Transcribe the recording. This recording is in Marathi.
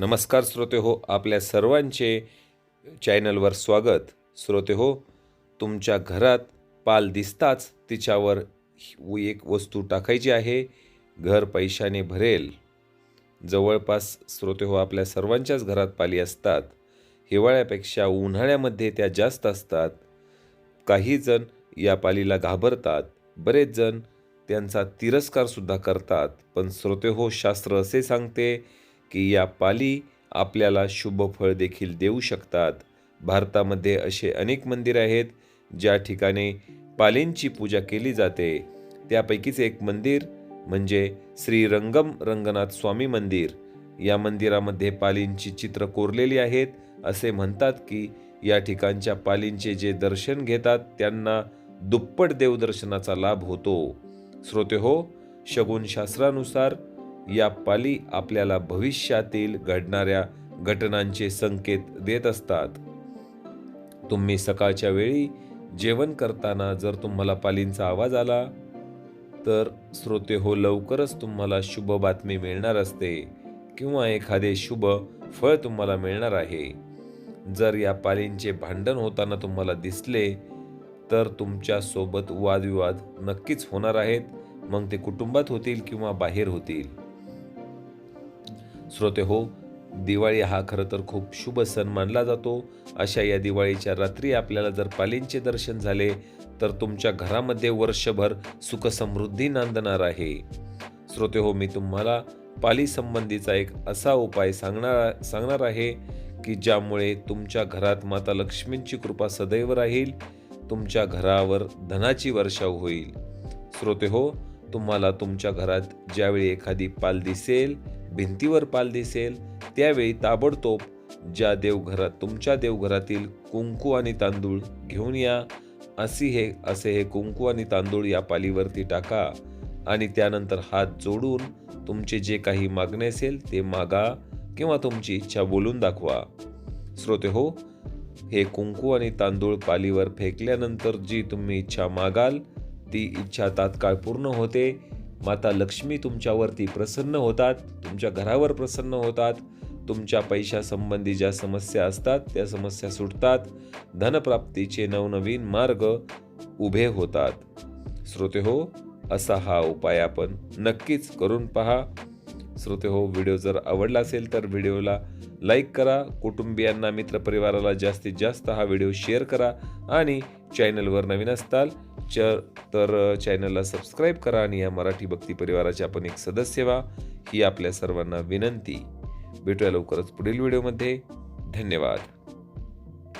नमस्कार श्रोते हो आपल्या सर्वांचे चॅनलवर स्वागत. श्रोते हो तुमच्या घरात पाल दिसताच तिच्यावर एक वस्तू टाकायची आहे घर पैशाने भरेल. जवळपास श्रोते हो आपल्या सर्वांच्याच घरात पाली असतात. हिवाळ्यापेक्षा उन्हाळ्यामध्ये त्या जास्त असतात. काही जण या पालीला घाबरतात बरेच जण त्यांचा तिरस्कारसुद्धा करतात. पण श्रोते हो शास्त्र असे सांगते की या पाली आपल्याला शुभ फळ देखील देऊ शकतात. भारतामध्ये असे अनेक मंदिर आहेत ज्या ठिकाणी पालींची पूजा केली जाते. त्यापैकीच एक मंदिर म्हणजे श्री रंगम रंगनाथ स्वामी मंदिर. या मंदिरामध्ये पालींची चित्र कोरलेली आहेत असे म्हणतात की या ठिकाणच्या पालींचे जे दर्शन घेतात त्यांना दुप्पट देवदर्शनाचा लाभ होतो. श्रोते हो शगुन शास्त्रानुसार या पाली आपल्याला भविष्यातील घडणाऱ्या घटनांचे संकेत देत असतात. तुम्ही सकाळच्या वेळी जेवण करताना जर तुम्हाला पालींचा आवाज आला तर श्रोते हो लवकरच तुम्हाला शुभ बातमी मिळणार असते किंवा एखादे शुभ फळ तुम्हाला मिळणार आहे. जर या पालींचे भांडण होताना तुम्हाला दिसले तर तुमच्यासोबत वादविवाद नक्कीच होणार आहेत. मग ते कुटुंबात होतील किंवा बाहेर होतील. श्रोते हो दिवाळी हा खरं तर खूप शुभ सण मानला जातो. अशा या दिवाळीच्या रात्री आपल्याला जर पालींचे दर्शन झाले तर तुमच्या घरामध्ये वर्षभर सुखसमृद्धी नांदणार आहे. श्रोते हो मी तुम्हाला पाली संबंधीचा एक असा उपाय सांगणार सांगणार आहे की ज्यामुळे तुमच्या घरात माता लक्ष्मींची कृपा सदैव राहील तुमच्या घरावर धनाची वर्षा होईल. श्रोते हो तुम्हाला तुमच्या घरात ज्यावेळी एखादी पाल दिसेल भिंतीवर पाल दिसेल त्यावेळी ताबडतोब ज्या देवघरात तुमच्या देवघरातील कुंकू आणि तांदूळ घेऊन या. अशी हे असे हे कुंकू आणि तांदूळ या पालीवरती टाका आणि त्यानंतर हात जोडून तुमचे जे काही मागणे असेल ते मागा किंवा तुमची इच्छा बोलून दाखवा. श्रोते हो हे कुंकू आणि तांदूळ पालीवर फेकल्यानंतर जी तुम्ही इच्छा मागाल ती इच्छा तात्काळ पूर्ण होते. माता लक्ष्मी तुमच्यावरती प्रसन्न होतात तुमच्या घरावर प्रसन्न होतात तुमच्या पैशासंबंधी ज्या समस्या असतात त्या समस्या सुटतात धनप्राप्तीचे नवनवीन मार्ग उभे होतात. श्रोते हो असा हा उपाय आपण नक्कीच करून पहा. श्रोते हो व्हिडिओ जर आवडला असेल तर व्हिडिओला लाईक करा कुटुंबियांना मित्रपरिवाराला जास्तीत जास्त हा व्हिडिओ शेअर करा आणि चॅनलवर नवीन असताल च तर चॅनलला सबस्क्राईब करा आणि या मराठी भक्ती परिवाराचे आपण एक सदस्य व्हा ही आपल्या सर्वांना विनंती. भेटूया लवकरच पुढील व्हिडिओमध्ये. धन्यवाद.